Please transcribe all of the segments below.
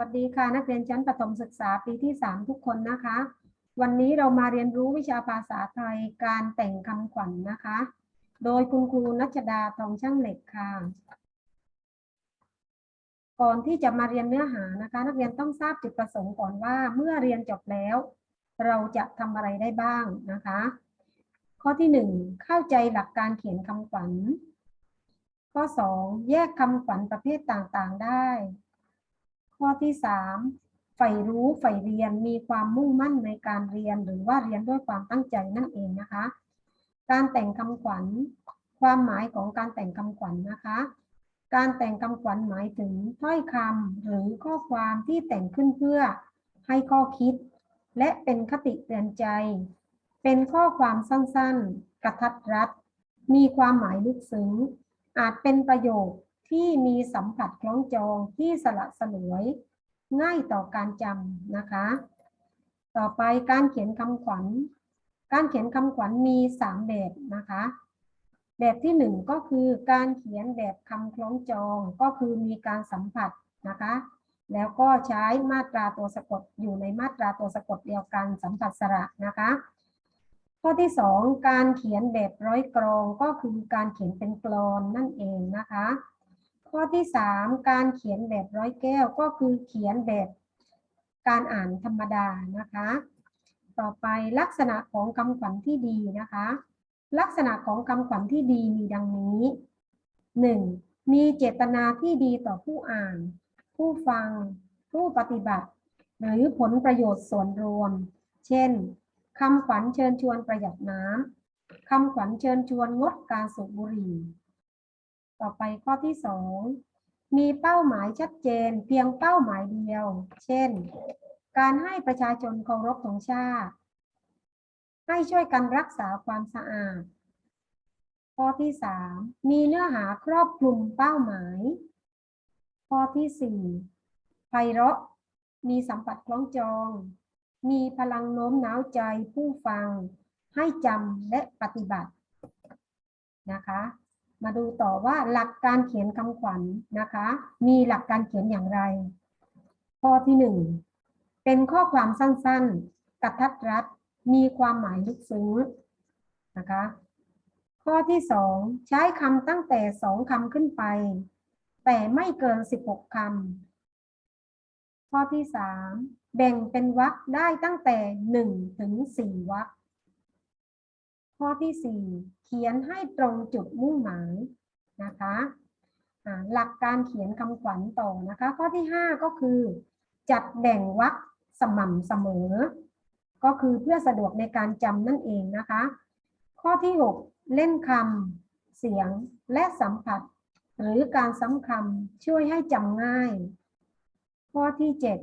วัสดีค่ะ นักเรียนชั้นประถมศึกษาปีที่ 3 ทุกคนนะคะ วันนี้เรามาเรียนรู้วิชาภาษาไทยการแต่งคำขวัญนนะคะ โดยคุณครูนัชดาทองช่างเหล็กค่ะ ก่อนที่จะมาเรียนเนื้อหานะคะ นักเรียนต้องทราบจุดประสงค์ก่อนว่าเมื่อเรียนจบแล้ว เราจะทำอะไรได้บ้างนะคะ ข้อที่หนึ่งเข้าใจหลักการเขียนคำขวัญ ข้อสองแยกคำขวัญประเภทต่างๆได้ ข้อที่สามใฝ่รู้ใฝ่เรียนมีความมุ่งมั่นในการเรียนหรือว่าเรียนด้วยความตั้งใจนั่นเองนะคะ การแต่งคำขวัญ ความหมายของการแต่งคำขวัญนะคะ การแต่งคำขวัญหมายถึงถ้อยคำหรือข้อความที่แต่งขึ้นเพื่อให้ข้อคิด และเป็นคติเตือนใจ เป็นข้อความสั้นๆ กระทัดรัด มีความหมายลึกซึ้ง อาจเป็นประโยค ที่มีสัมผัสคล้องจองที่สละสลวย ง่ายต่อการจำนะคะ ต่อไปการเขียนคำขวัญ การเขียนคำขวัญมี 3 แบบนะคะ แบบที่ 1 ก็คือการเขียนแบบคำคล้องจองก็คือมีการสัมผัสนะคะ แล้วก็ใช้มาตราตัวสะกดอยู่ในมาตราตัวสะกดเดียวกันสัมผัสสระนะคะข้อที่ 2 การเขียนแบบร้อยกรองก็คือการเขียนเป็นกลอนนั่นเองนะคะ ข้อที่ 3 การเขียนแบบร้อยแก้วก็คือเขียนแบบการอ่านธรรมดานะคะ ต่อไปลักษณะของคำขวัญที่ดีนะคะ ลักษณะของคำขวัญที่ดีมีดังนี้ 1. มีเจตนาที่ดีต่อผู้อ่าน ผู้ฟัง ผู้ปฏิบัติ หรือผลประโยชน์ส่วนรวม เช่นคำขวัญเชิญชวนประหยัดน้ำคำขวัญเชิญชวนงดการสูบบุหรี่ ต่อไปข้อที่สองมีเป้าหมายชัดเจนเพียงเป้าหมายเดียว เช่น การให้ประชาชนเคารพธงชาติ ให้ช่วยกันรักษาความสะอาด ข้อที่สามมีเนื้อหาครอบคลุมเป้าหมาย ข้อที่สี่ไพเราะ มีสัมผัสคล้องจอง มีพลังโน้มน้าวใจผู้ฟัง ให้จำและปฏิบัตินะคะ มาดูต่อว่าหลักการเขียนคำขวัญนะคะ มีหลักการเขียนอย่างไร ข้อที่หนึ่งเป็นข้อความสั้นๆ กระทัดรัด มีความหมายลึกซึ้งนะคะ ข้อที่สองใช้คำตั้งแต่สองคำขึ้นไป แต่ไม่เกินสิบหกคำข้อที่สามแบ่งเป็นวรรคได้ตั้งแต่หนึ่งถึงสี่วรรคข้อที่สี่ เขียนให้ตรงจุดมุ่งหมายนะคะหลักการเขียนคำขวัญต่อนะคะ ข้อที่ห้าก็คือ จัดแบ่งวรรคสม่ำเสมอ ก็คือเพื่อสะดวกในการจำนั่นเองนะคะ ข้อที่หกเล่นคำเสียงและสัมผัส หรือการซ้ำคำช่วยให้จำง่าย ข้อที่เจ็ด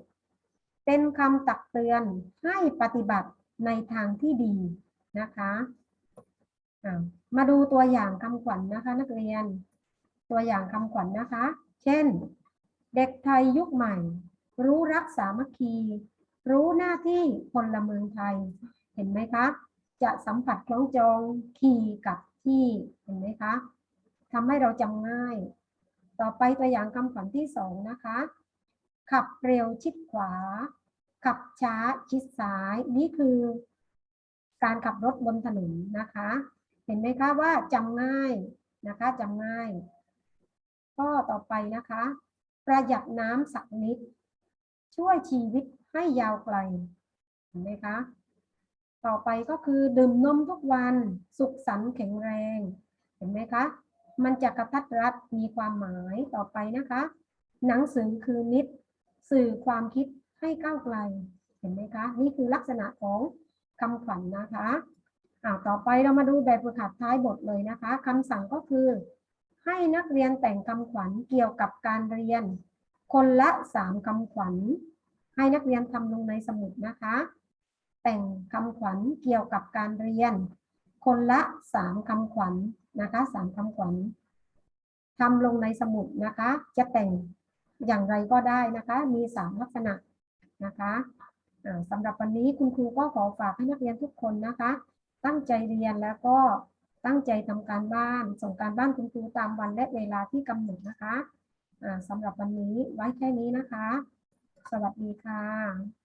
เป็นคำตักเตือนให้ปฏิบัติในทางที่ดีนะคะ มาดูตัวอย่างคำขวัญนนะคะ นักเรียน ตัวอย่างคำขวัญนนะคะ เช่น เด็กไทยยุคใหม่ รู้รักสามัคคี รู้หน้าที่พลเมืองไทย เห็นไหมคะ จะสัมผัสคล้องจองคีกับที่เห็นไหมคะทำให้เราจำง่าย ต่อไปตัวอย่างคำขวัญที่สองนะคะ ขับเร็วชิดขวา ขับช้าชิดซ้าย นี่คือ การขับรถบนถนนนะคะ เห็นไหมคะว่าจำง่ายนะคะจำง่ายข้อต่อไปนะคะ ประหยัดน้ำสักนิด ช่วยชีวิตให้ยาวไกล เห็นไหมคะ ต่อไปก็คือดื่มนมทุกวันสุขสันต์แข็งแรง เห็นไหมคะ มันจะกระทัดรัดมีความหมายต่อไปนะคะ หนังสือคือมิตรสื่อความคิดให้ก้าวไกล เห็นไหมคะ นี่คือลักษณะของคำขวัญนนะคะ อ่าต่อไปเรามาดูแบบฝึกหัดท้ายบทเลยนะคะคำสั่งก็คือ ให้นักเรียนแต่งคำขวัญเกี่ยวกับการเรียน คนละสามคำขวัญ ให้นักเรียนทำลงในสมุดนะคะ แต่งคำขวัญเกี่ยวกับการเรียน คนละสามคำขวัญนะคะสามคำขวัญทำลงในสมุดนะคะ จะแต่งอย่างไรก็ได้นะคะ มีสามลักษณะนะคะอ่าสำหรับวันนี้คุณครูก็ขอฝากให้นักเรียนทุกคนนะคะ ตั้งใจเรียนแล้วก็ตั้งใจทำการบ้าน ส่งการบ้านคุณครูตามวันและเวลาที่กำหนดนะคะะสำสำหรับวันนี้ไว้แค่นี้นะคะ สวัสดีค่ะ